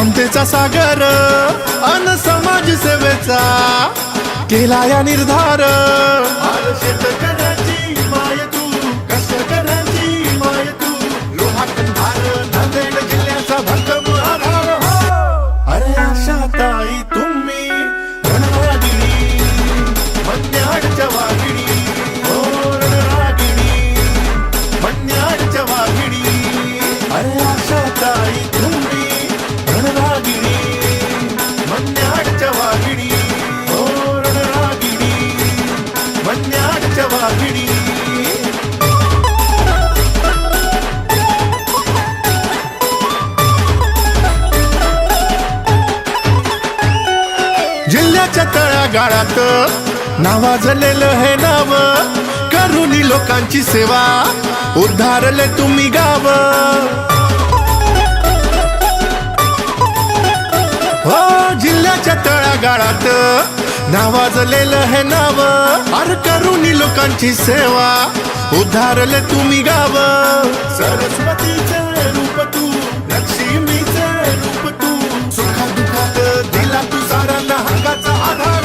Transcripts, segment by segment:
ममतेचा सागर अन समाज सेवेचा केला या निर्धार नावाजलेलं हे नाव करुणी लोकांची सेवा उद्धारले तुम्ही गाव. हो जिल्ह्याच्या तळागाळात नावाजलेलं हे नाव अर करुणी लोकांची सेवा उद्धारले तुम्ही गाव. सरस्वतीचे रूप तू लक्ष्मीचे रूप तू सुखा दुखात दिला तू साऱ्यांना आधार.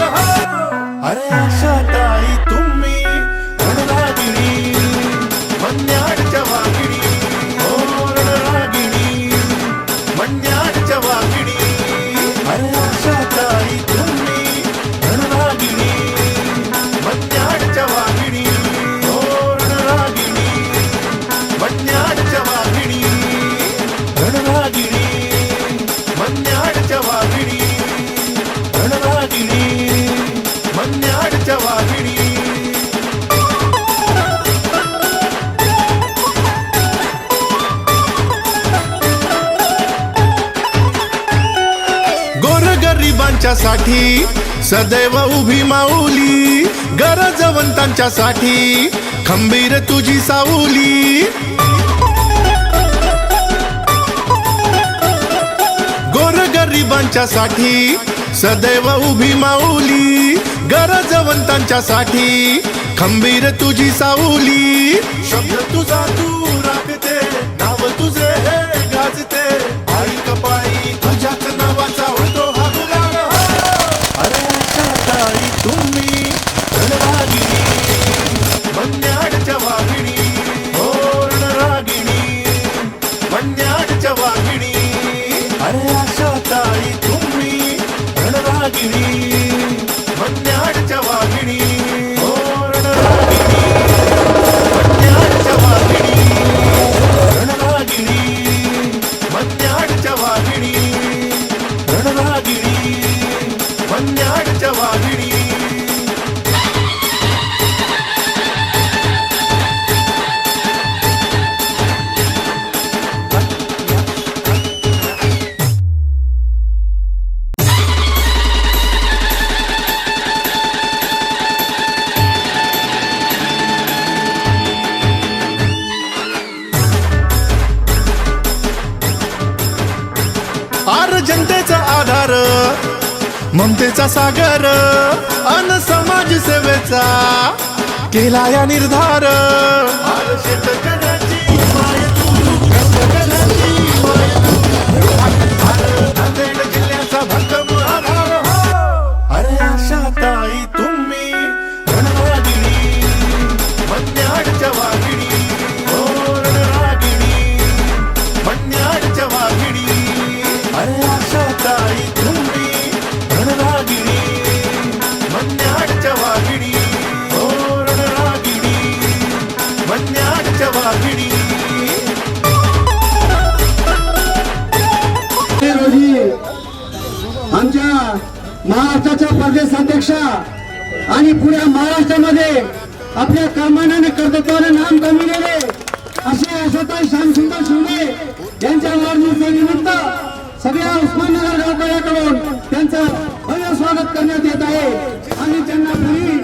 मन्याडच्या साठी सदैव उभी माऊली गरजवंतांच्या साठी खंबीर तुझी साऊली गोर गरिबांच्या साठी सदैव उभी माऊली गरजवंतांच्या साठी खंबीर तुझी सावली शब्द तुझा तू ममतेचा सागर अन समाज सेवेचा केला या निर्धार आणि पुऱ्या महाराष्ट्रामध्ये आपल्या कर्मानाने कर्तृत्वाने नाम कमिलेले असे आशाताई श्यामसुंदर शिंदे यांच्या वाढदिवसानिमित्त सगळ्या उस्माननगर गावकऱ्याकडून त्यांचं भव्य स्वागत करण्यात येत आहे. आणि त्यांना पुढील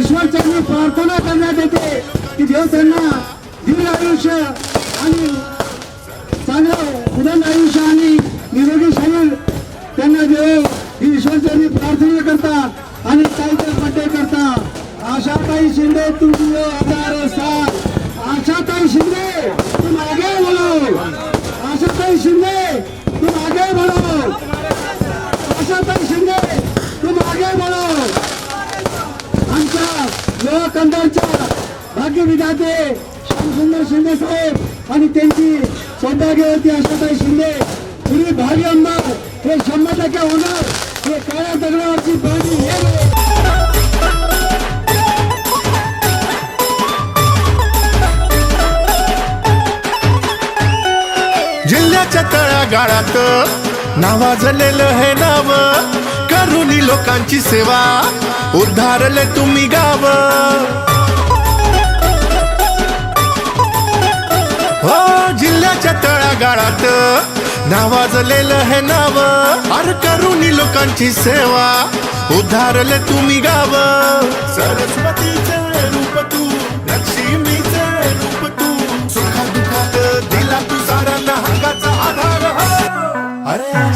ईश्वरचरणी प्रार्थना करण्यात येते की देव त्यांना दीर्घ आयुष्य आणि चांगलं उदंड आयुष्य आणि निरोगी शरीर त्यांना देव. ही ईश्वरचरणी प्रार्थना करते. आशाताई शिंदे तुम्ही आधार सात. आशाताई शिंदे तुम आगे बोलो आशाताई शिंदे तुम आगे बोलो आशाताई शिंदे तुम मागे बोलो आमच्या लोकांच्या भाग्य विधाते श्यामसुंदर शिंदे साहेब आणि त्यांची सौभाग्यवती आशाताई शिंदे. तुम्ही भावी आमदार हे शंभर टक्के होणार. हे काळ्या दगडावरची पाणी हे गाळात. नावाजलेलं हे नाव करुणी लोकांची सेवा उद्धारले तुम्ही गाव. हो जिल्ह्याच्या तळागाळात नावाजलेलं हे नाव अर करुणी लोकांची सेवा उद्धारले तुम्ही गाव. सरस्वती अरे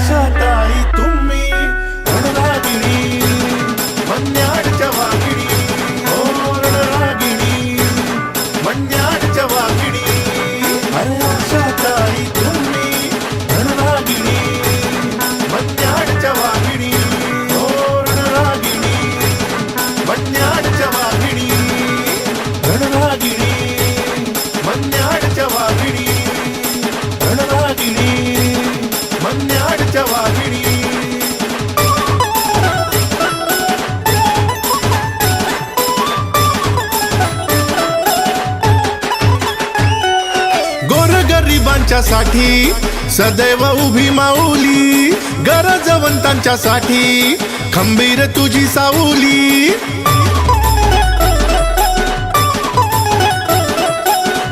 सदैव उभी माऊली गरजवंतांच्या साठी खंबीर तुझी सावली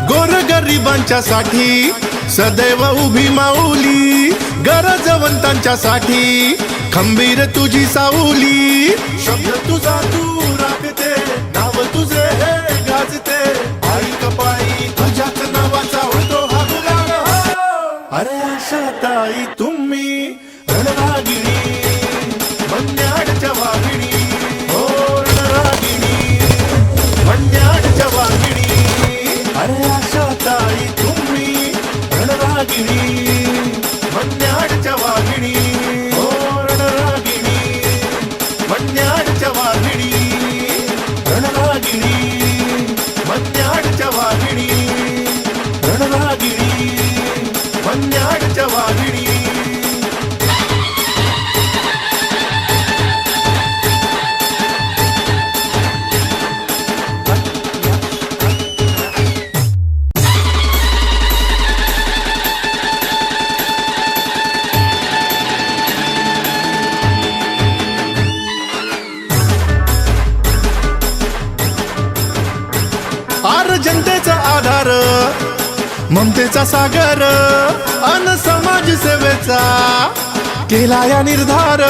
गोरगरिबांच्या साठी सदैव उभी माऊली गरजवंतांच्या साठी खंबीर तुझी साऊली. शब्द तुझा तू राखते नाव तुझे आर जनतेचा आधार ममतेचा सागर अन समाज सेवेचा केला या निर्धार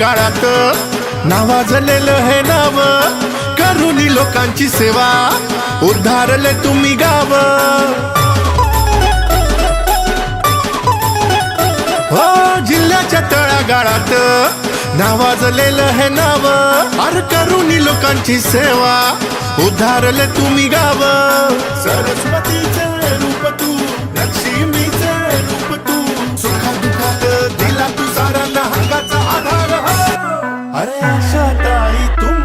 गाळात. नावाजलेलं हे नाव करुणी लोकांची सेवा उद्धारले तुम्ही गाव. हो जिल्ह्याच्या तळागाळात नावाजलेलं हे नाव अर करुणी लोकांची सेवा उद्धारले तुम्ही गाव. सरस्वतीचे रूप आधार हो. अरे आशा ताई तुम्ही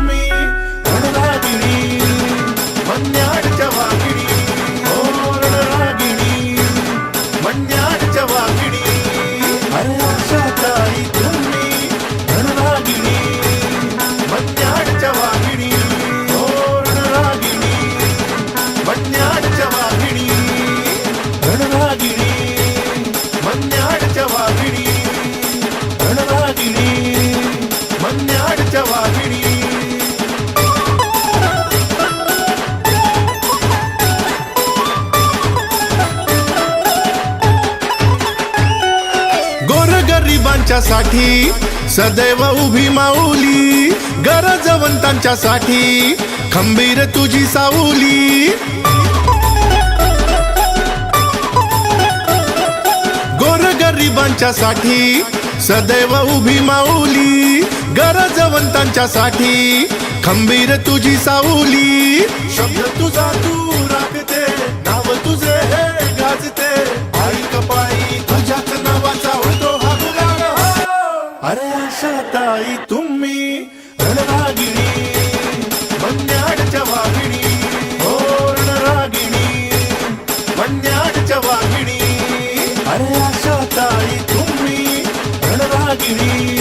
साठी सदैव उभी माऊली गरजवंतांच्या साठी खंबीर तुझी सावली. गोरगरिबांच्या साठी सदैव उभी माऊली गरजवंतांच्या साठी खंबीर तुझी साऊली शब्द तुझा तू अरे आशा ताई तुम्ही रणरागिणी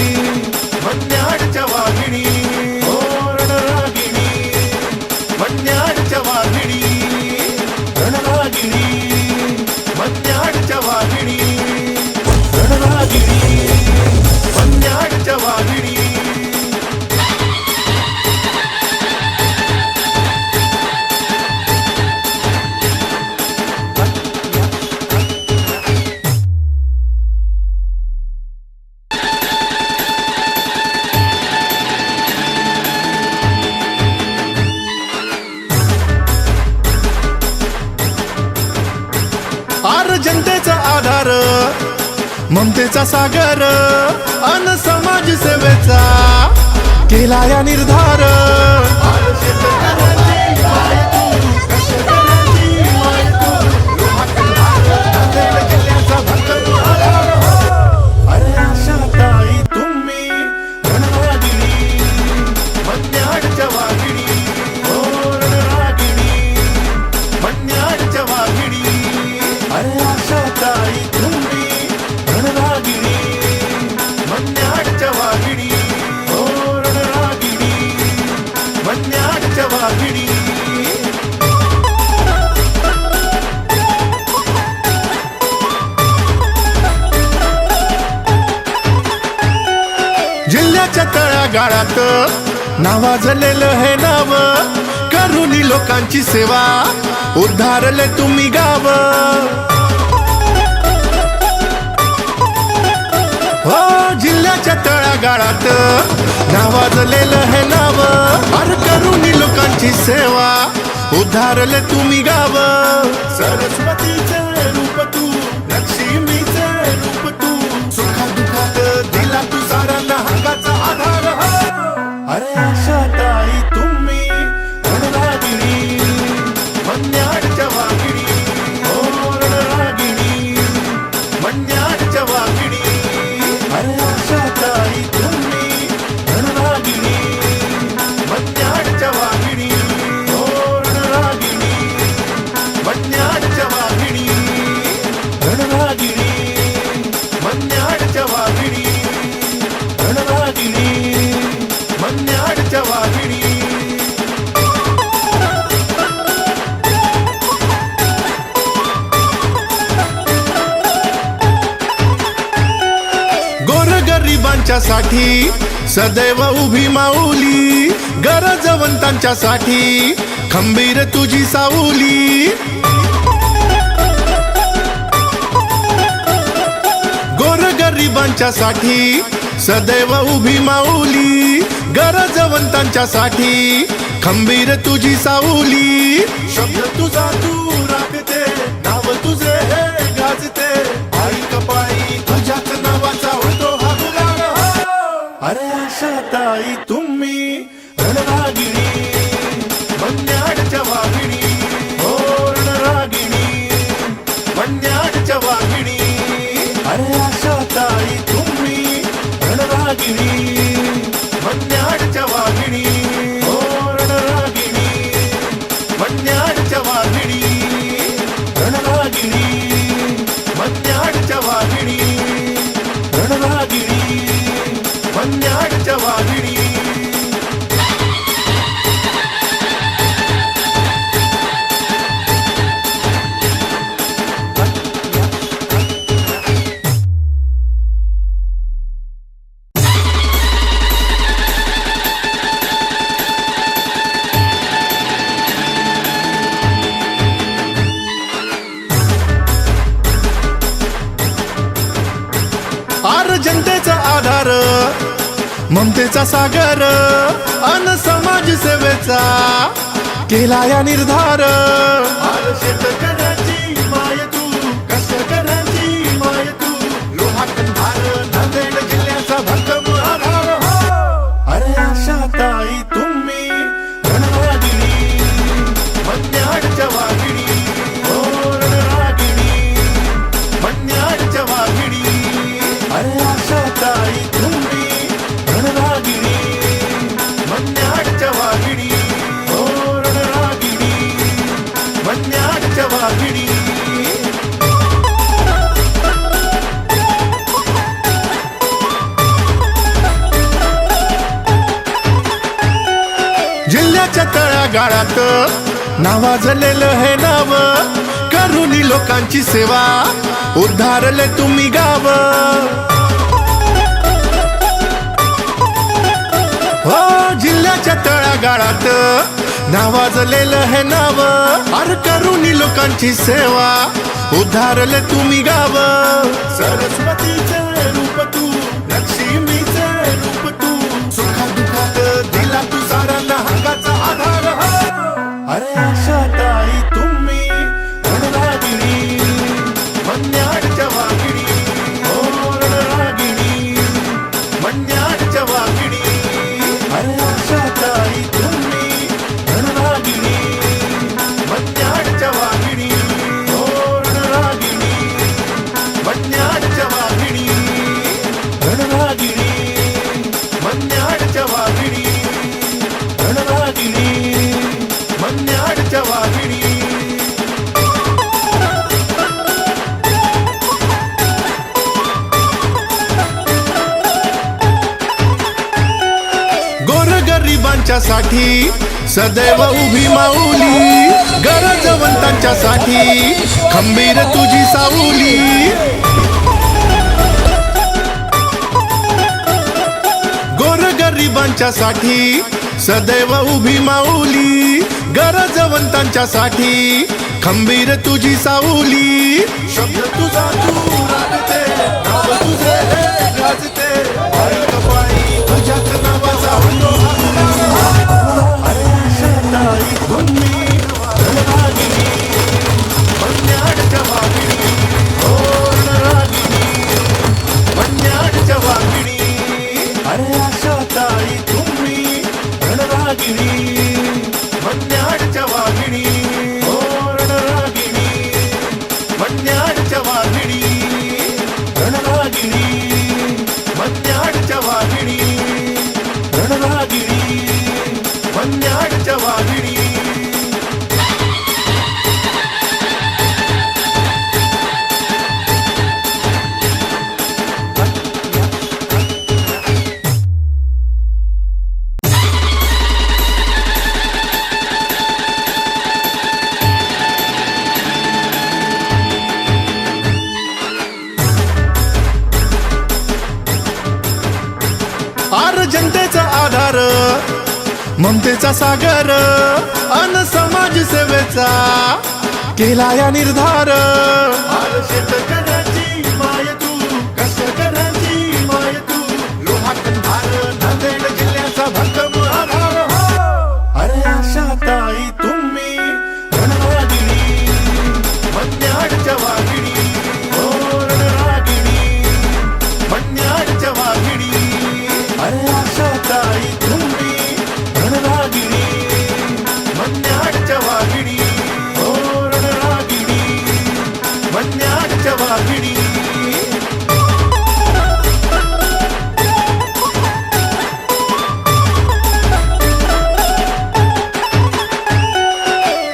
ममतेचा सागर अन समाज सेवेचा केला या निर्धार. गाळात. नावाजलेलं हे नाव करुणी लोकांची सेवा उद्धारले तुम्ही गाव. हो जिल्ह्याच्या तळागाळात नावाजलेलं हे नाव अर करुणी लोकांची सेवा उद्धारले तुम्ही गाव. अरे आशा ताई गोरगरिबांच्या सदैव उभी माऊली गरजवंतांच्यासाठी खंबीर तुझी सावली गोरगरिबांच्यासाठी सदैव उभी माऊली गरजवंतांच्यासाठी खंबीर तुझी साऊली. शब्द तुझा तू राखते नाव तुझे ममतेचा सागर अन समाज सेवेचा केला या निर्धार. शेतकऱ्याची माय तू कष्टकऱ्याची माय तू लोहा कंधार नावाजलेलं हे नाव करुणी लोकांची सेवा उद्धारले तुम्ही गाव. हो जिल्ह्याच्या तळागाळात नावाजलेलं हे नाव अर करुणी लोकांची सेवा उद्धारले तुम्ही गाव. सरस्वतीचे गरजवंतांच्यासाठी सदैव उभी माऊली गरजवंतांच्यासाठी. खंबीर तुझी साऊली गोरगरिबांच्या साठी सदैव उभी माऊली गरजवंतांच्यासाठी खंबीर तुझी साऊली शब्द तुझा तू रागते नाव तुझे गाजते हरी तुझ्याच नावाचा ममतेचा सागर अन समाज सेवेचा केला या निर्धार.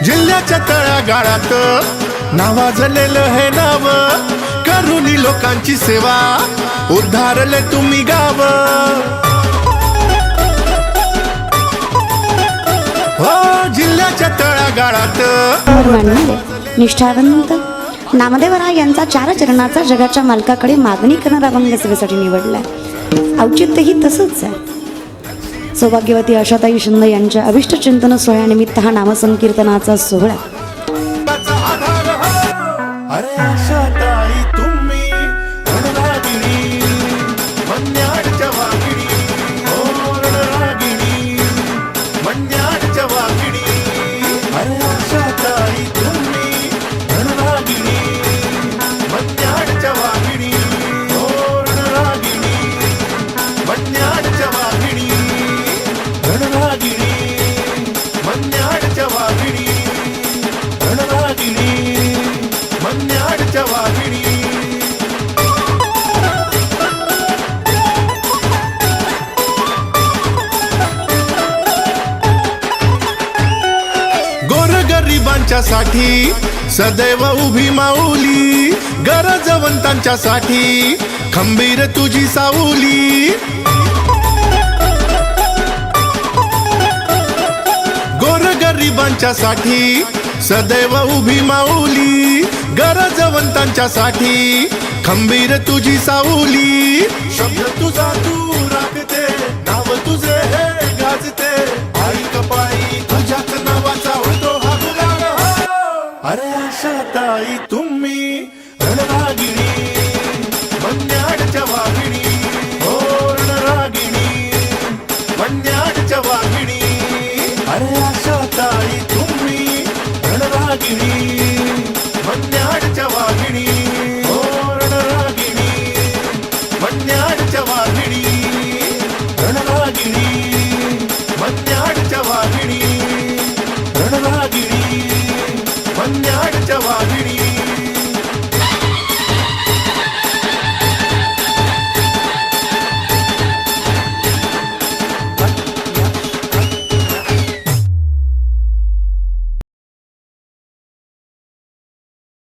जिल्ह्याच्या तळागाळात नावाजलेलं हे नाव करुणी लोकांची सेवा उद्धारले तुम्ही गाव मानणारे निष्ठावंत नामदेवराव यांचा चार चरणाचा जगाच्या मालकाकडे मागणी करणारा अभंग सेवेसाठी निवडलाय. औचित्यही तसंच आहे. सौभाग्यवती आशाताई शिंदे यांच्या अभिष्ट चिंतन सोहळ्यानिमित्त हा नामसंकीर्तनाचा सोहळा. साठी सदैव उभी माऊली गरजवंतांच्या साठी खंबीर तुझी सावली. गोरगरिबांच्या साठी सदैव उभी माऊली गरजवंतांच्या साठी खंबीर तुझी साऊली शब्द तुझा तू राखते नाव तुझे आशा